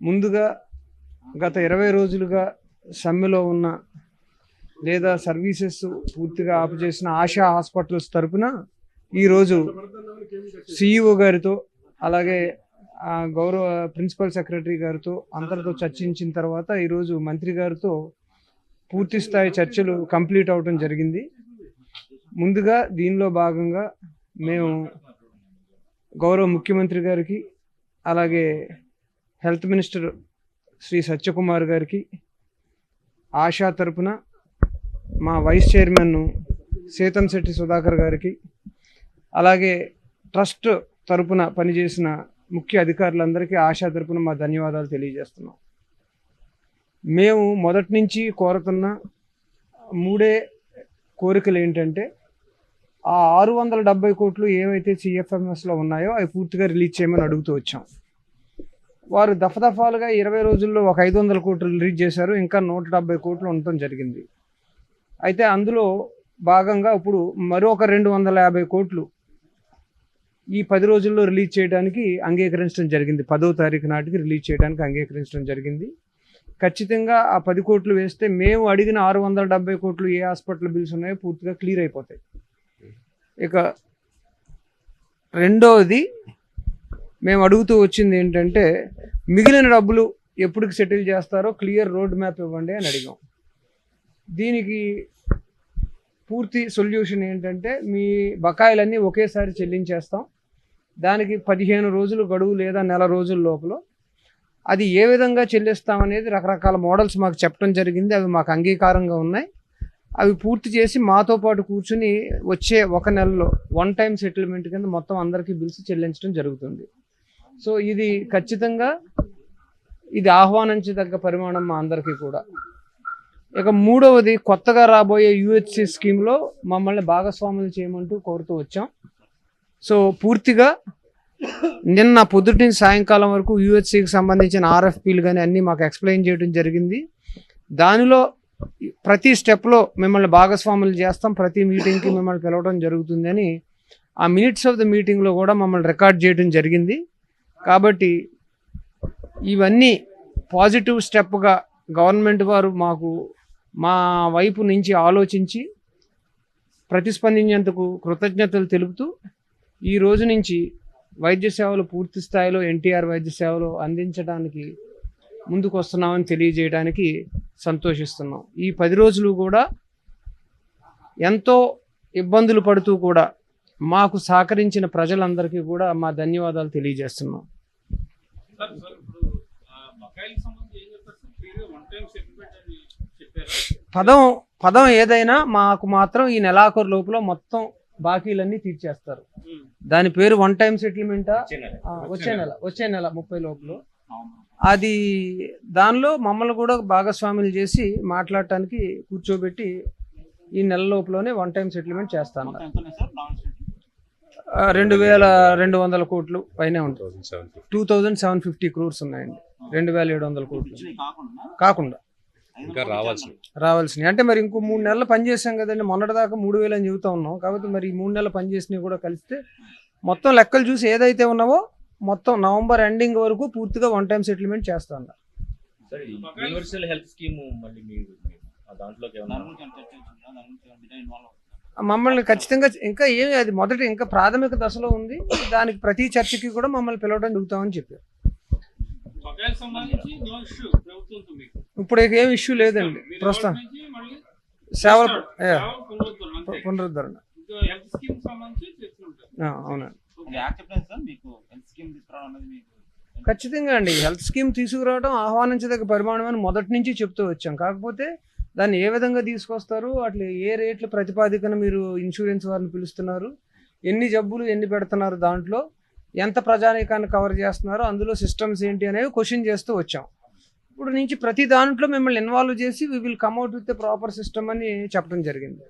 ముందుగా గత ఇరవై రోజులుగా సమ్మెలో ఉన్న లేదా సర్వీసెస్ పూర్తిగా ఆపు చేసిన ఆశా హాస్పిటల్స్ తరఫున ఈరోజు సిఇఓ గారితో అలాగే గౌరవ ప్రిన్సిపల్ సెక్రటరీ గారితో అందరితో చర్చించిన తర్వాత ఈరోజు మంత్రి గారితో పూర్తి స్థాయి చర్చలు కంప్లీట్ అవడం జరిగింది. ముందుగా దీనిలో భాగంగా మేము గౌరవ ముఖ్యమంత్రి గారికి అలాగే హెల్త్ మినిస్టర్ శ్రీ సత్యకుమార్ గారికి ఆశా తరపున మా వైస్ చైర్మన్ సీతంశెట్టి సుధాకర్ గారికి అలాగే ట్రస్ట్ తరపున పనిచేసిన ముఖ్య అధికారులందరికీ ఆశా తరపున మా ధన్యవాదాలు తెలియజేస్తున్నాం. మేము మొదటి నుంచి కోరుతున్న మూడే కోరికలు ఏంటంటే ఆ ఆరు వందల డెబ్బై కోట్లు ఏవైతే సిఎఫ్ఎంఎస్లో ఉన్నాయో అవి పూర్తిగా రిలీజ్ చేయమని అడుగుతూ వచ్చాం. వారు దఫదఫాలుగా ఇరవై రోజుల్లో ఒక ఐదు వందల కోట్లు రిలీజ్ చేశారు. ఇంకా నూట డెబ్బై కోట్లు ఉండటం జరిగింది. అయితే అందులో భాగంగా ఇప్పుడు మరొక రెండు వందల యాభై కోట్లు ఈ పది రోజుల్లో రిలీజ్ చేయడానికి అంగీకరించడం జరిగింది. పదో తారీఖు నాటికి రిలీజ్ చేయడానికి అంగీకరించడం జరిగింది. ఖచ్చితంగా ఆ పది కోట్లు వేస్తే మేము అడిగిన ఆరు వందల డెబ్బై కోట్లు ఏ హాస్పిటల్ బిల్స్ ఉన్నాయో పూర్తిగా క్లియర్ అయిపోతాయి. ఇక రెండవది మేము అడుగుతూ వచ్చింది ఏంటంటే మిగిలిన డబ్బులు ఎప్పటికి సెటిల్ చేస్తారో క్లియర్ రోడ్ మ్యాప్ ఇవ్వండి అని అడిగాం. దీనికి పూర్తి సొల్యూషన్ ఏంటంటే మీ బకాయిలన్నీ ఒకేసారి చెల్లించేస్తాం. దానికి పదిహేను రోజులు గడువు లేదా నెల రోజుల లోపల. అది ఏ విధంగా చెల్లిస్తామనేది రకరకాల మోడల్స్ మాకు చెప్పడం జరిగింది. అవి మాకు అంగీకారంగా ఉన్నాయి. అవి పూర్తి చేసి మాతో పాటు కూర్చుని వచ్చే ఒక నెలలో వన్ టైం సెటిల్మెంట్ కింద మొత్తం అందరికీ బిల్స్ చెల్లించడం జరుగుతుంది. సో ఇది ఖచ్చితంగా ఇది ఆహ్వానించదగ్గ పరిమాణం మా అందరికీ కూడా. ఇక మూడవది కొత్తగా రాబోయే యూహెచ్సి స్కీమ్లో మమ్మల్ని భాగస్వాములు చేయమంటూ కోరుతూ వచ్చాం. సో పూర్తిగా నిన్న పొద్దుటి సాయంకాలం వరకు యూహెచ్సికి సంబంధించిన ఆర్ఎఫ్పీలు కానీ అన్నీ మాకు ఎక్స్ప్లెయిన్ చేయడం జరిగింది. దానిలో ప్రతి స్టెప్లో మిమ్మల్ని భాగస్వాములు చేస్తాం ప్రతి మీటింగ్కి మిమ్మల్ని పిలవడం జరుగుతుందని ఆ మినిట్స్ ఆఫ్ ద మీటింగ్లో కూడా మమ్మల్ని రికార్డ్ చేయడం జరిగింది. కాబట్టి ఇవన్నీ పాజిటివ్ స్టెప్గా గవర్నమెంట్ వారు మాకు మా వైపు నుంచి ఆలోచించి ప్రతిస్పందించేందుకు కృతజ్ఞతలు తెలుపుతూ ఈ రోజు నుంచి వైద్య సేవలు పూర్తి స్థాయిలో ఎన్టీఆర్ వైద్య సేవలు అందించడానికి ముందుకు వస్తున్నామని తెలియజేయడానికి సంతోషిస్తున్నాం. ఈ పది రోజులు కూడా ఎంతో ఇబ్బందులు పడుతూ కూడా మాకు సహకరించిన ప్రజలందరికీ కూడా మా ధన్యవాదాలు తెలియజేస్తున్నాం. సార్ సార్ ఇప్పుడు ఆ బకాయిలకు సంబంధించి ఏం చెప్తారు సార్? క్లియర్గా వన్ టైం సెటిల్మెంట్ అని చెప్పారు. పదం పదం ఏదైనా మాకు మాత్రం ఈ నెలాఖరు లోపల మొత్తం బాకీలన్నీ తీర్చేస్తారు. దాని పేరు వన్ టైం సెటిల్మెంటా వచ్చే నెల. వచ్చే నెల. ముప్పై లోపల. అది దానిలో మమ్మల్ని కూడా భాగస్వాములు చేసి మాట్లాడటానికి కూర్చోబెట్టి ఈ నెల లోపలనే వన్ టైం సెటిల్మెంట్ చేస్తాను మొత్తం ఎంత ఉన్నాయి సార్ లాంచ్ ఆ, రెండు వేల రెండు వందల కోట్లు పైనే ఉంటుంది. Two thousand seven fifty crores ఉన్నాయండి. రెండు వేల ఏడు వందల కోట్లు. కాకుండా? కాకుండా. ఇంకా రావాల్సింది రావాల్సినవి. అంటే మరి ఇంకో మూడు నెలలు పని చేసాం కదండి. మొన్నటి దాకా మూడు వేలు అని చెబుతా ఉన్నాం. కాబట్టి మరి ఈ మూడు నెలలు పని చేసినవి కూడా కలిస్తే మొత్తం లెక్కలు చూసి ఏదైతే ఉన్నావో మొత్తం నవంబర్ ఎండింగ్ వరకు పూర్తిగా వన్ టైం సెటిల్మెంట్ చేస్తా ఉన్నా సరే యూనివర్సల్ హెల్త్ స్కీమ్ మళ్ళీ దాంట్లోకి మమ్మల్ని ఖచ్చితంగా ఇంకా ఏమి అది మొదటి ఇంకా ప్రాథమిక దశలో ఉంది. దానికి ప్రతి చర్చకి కూడా మమ్మల్ని పిలవడం దిగుతామని చెప్పారు. ఇప్పుడు ఇక ఏం ఇష్యూ లేదండి. ప్రస్తుతం సేవల పునరుద్ధరణ అవునండి. యాక్సెప్టెన్స్ సార్ మీకు హెల్త్ స్కీమ్ తీసుకురావడం అనేది మీకు ఖచ్చితంగా అండి. హెల్త్ స్కీమ్ తీసుకురావడం ఆహ్వానించదగ్గ పరిమాణం అని మొదటి నుంచి చెప్తూ వచ్చాం. కాకపోతే దాన్ని ఏ విధంగా తీసుకొస్తారు? అట్లా ఏ రేట్ల ప్రతిపాదికన మీరు ఇన్సూరెన్స్ వారిని పిలుస్తున్నారు? ఎన్ని జబ్బులు ఎన్ని పెడుతున్నారు దాంట్లో? ఎంత ప్రజానీకాన్ని కవర్ చేస్తున్నారు? అందులో సిస్టమ్స్ ఏంటి అనేవి క్వశ్చన్ చేస్తూ వచ్చాం. ఇప్పుడు నుంచి ప్రతి దాంట్లో మిమ్మల్ని ఇన్వాల్వ్ చేసి we will come out with proper system అని చెప్పడం జరిగింది.